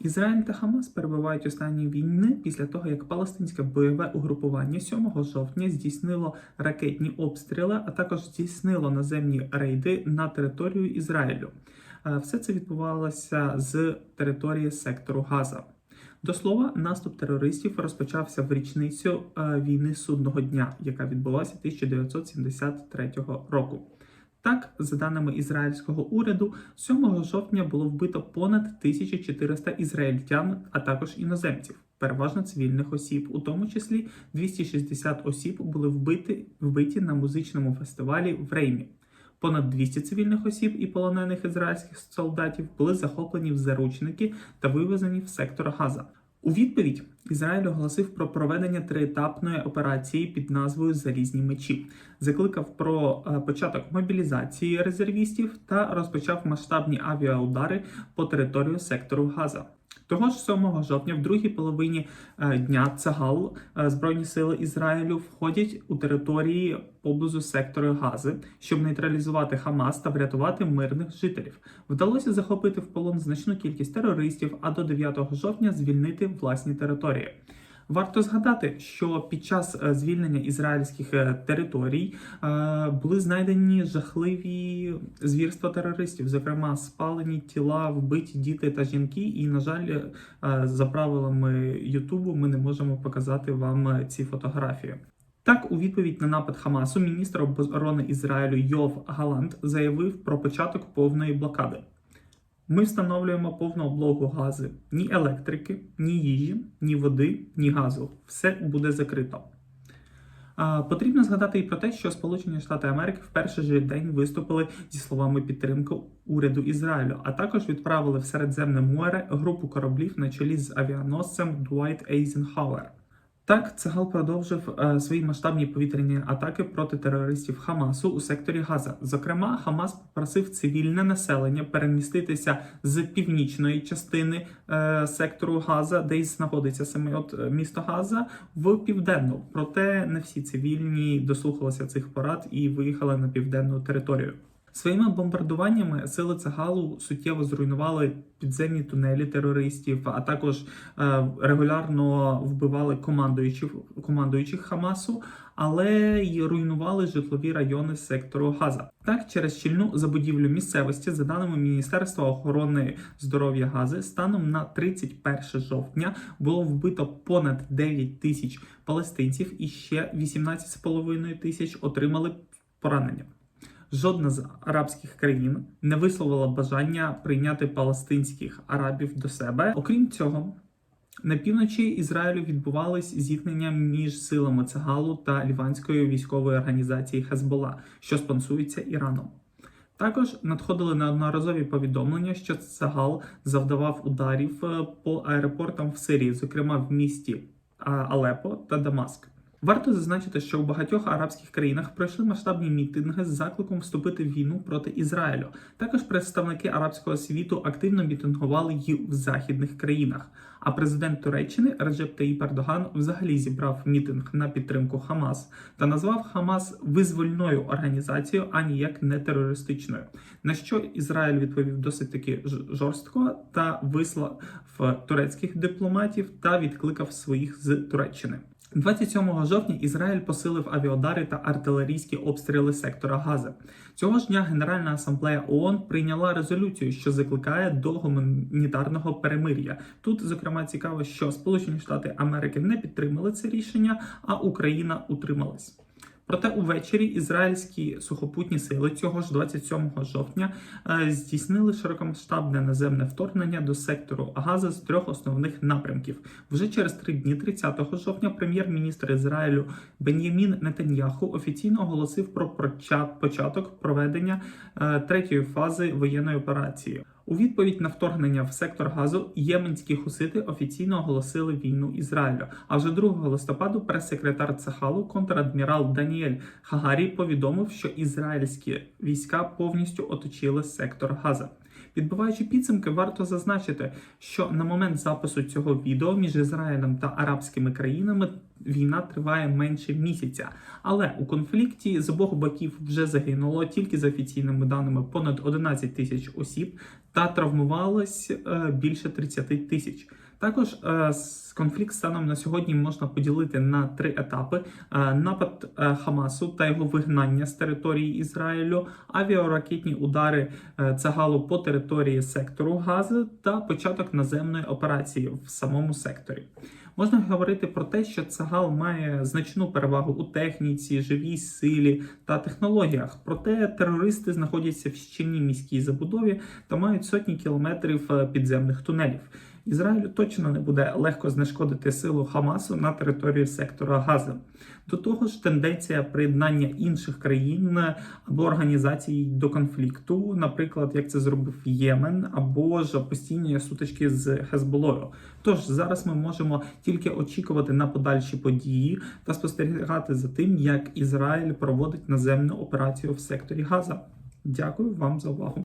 Ізраїль та Хамас перебувають у стані війни після того, як палестинське бойове угрупування 7 жовтня здійснило ракетні обстріли, а також здійснило наземні рейди на територію Ізраїлю. Е, Все це відбувалося з території сектору Газа. До слова, наступ терористів розпочався в річницю е, війни судного дня, яка відбулася 1973 року. Так, за даними ізраїльського уряду, 7 жовтня було вбито понад 1400 ізраїльтян, а також іноземців, переважно цивільних осіб, у тому числі 260 осіб були вбиті, вбиті на музичному фестивалі в Реймі. Понад 200 цивільних осіб і полонених ізраїльських солдатів були захоплені в заручники та вивезені в сектор Газа. У відповідь Ізраїль оголосив про проведення триетапної операції під назвою Залізні мечі, закликав про е, початок мобілізації резервістів та розпочав масштабні авіаудари по територію сектору Газа. Того ж 7 жовтня, в другій половині е, дня Цагал е, Збройні сили Ізраїлю входять у території поблизу сектору Гази, щоб нейтралізувати Хамас та врятувати мирних жителів. Вдалося захопити в полон значну кількість терористів, а до 9 жовтня звільнити власні території. Варто згадати, що під час е, звільнення ізраїльських е, територій е, були знайдені жахливі звірства терористів, зокрема спалені тіла, вбиті діти та жінки. І, на жаль, за правилами Ютубу ми не можемо показати вам ці фотографії. Так, у відповідь на напад Хамасу, міністр оборони Ізраїлю Йов Галант заявив про початок повної блокади. Ми встановлюємо повну облогу гази. Ні електрики, ні їжі, ні води, ні газу. Все буде закрито. Потрібно згадати і про те, що Сполучені Штати Америки в перший же день виступили зі словами підтримки уряду Ізраїлю, а також відправили в Середземне море групу кораблів на чолі з авіаносцем Дуайт Ейзенхауер. Так, Цагал продовжив е, свої масштабні повітряні атаки проти терористів Хамасу у секторі Газа. Зокрема, Хамас попросив цивільне населення переміститися з північної частини е, сектору Газа, де й знаходиться саме от е, місто Газа, в південну. Проте не всі цивільні дослухалися цих порад і виїхали на південну територію. Своїми бомбардуваннями сили Цагалу суттєво зруйнували підземні тунелі терористів, а також е, регулярно вбивали командуючих командуючих Хамасу, але й руйнували житлові райони сектору Газа. Так, через щільну забудівлю місцевості, за даними Міністерства охорони здоров'я Гази, станом на 31 жовтня було вбито понад 9 тисяч палестинців і ще 18,5 тисяч отримали поранення. Жодна з арабських країн не висловила бажання прийняти палестинських арабів до себе. Окрім цього, на півночі Ізраїлю відбувались зіткнення між силами Цагалу та ліванської військової організації Хезбола, що спонсується Іраном. Також надходили неодноразові повідомлення, що Цагал завдавав ударів е, по аеропортам в Сирії, зокрема в місті Алепо та Дамаск. Варто зазначити, що у багатьох арабських країнах пройшли масштабні мітинги з закликом вступити в війну проти Ізраїлю. Також представники арабського світу активно мітингували й в західних країнах. А президент Туреччини Реджеп Таїп Ердоган взагалі зібрав мітинг на підтримку Хамас та назвав Хамас визвольною організацією, а ніяк не терористичною. На що Ізраїль відповів досить таки жорстко та вислав турецьких дипломатів та відкликав своїх з Туреччини. 27 жовтня Ізраїль посилив авіодари та артилерійські обстріли сектора Гази. Цього ж дня Генеральна асамблея ООН прийняла резолюцію, що закликає до гуманітарного перемир'я. Тут, зокрема, цікаво, що Сполучені Штати Америки не підтримали це рішення, а Україна утрималась. Проте увечері ізраїльські сухопутні сили цього ж 27 жовтня е, здійснили широкомасштабне наземне вторгнення до сектору Газа з трьох основних напрямків. Вже через три дні, 30 жовтня, прем'єр-міністр Ізраїлю Бен'ямін Нетаньяху офіційно оголосив про початок проведення е, третьої фази воєнної операції. У відповідь на вторгнення в сектор газу єменські хусити офіційно оголосили війну Ізраїлю. А вже 2 листопаду прес-секретар Цахалу, контрадмірал Даніель Хагарі, повідомив, що ізраїльські війська повністю оточили сектор Газа. Підбиваючи підсумки, варто зазначити, що на момент запису цього відео між Ізраїлем та арабськими країнами війна триває менше місяця. Але у конфлікті з обох боків вже загинуло тільки за офіційними даними понад 11 тисяч осіб та травмувалось е, більше 30 тисяч. Також е, конфлікт станом на сьогодні можна поділити на три етапи: Е, напад е, Хамасу та його вигнання з території Ізраїлю, авіаракетні удари Цагалу по території сектору Гази та початок наземної операції в самому секторі. Можна говорити про те, що Цагал має значну перевагу у техніці, живій силі та технологіях. Проте терористи знаходяться в щільній міській забудові та мають сотні кілометрів підземних тунелів. Ізраїлю точно не буде легко знешкодити силу Хамасу на території сектора Гази. До того ж, тенденція приєднання інших країн або організацій до конфлікту, наприклад, як це зробив Ємен, або ж постійні сутички з Хезболою. Тож зараз ми можемо тільки очікувати на подальші події та спостерігати за тим, як Ізраїль проводить наземну операцію в секторі Газа. Дякую вам за увагу.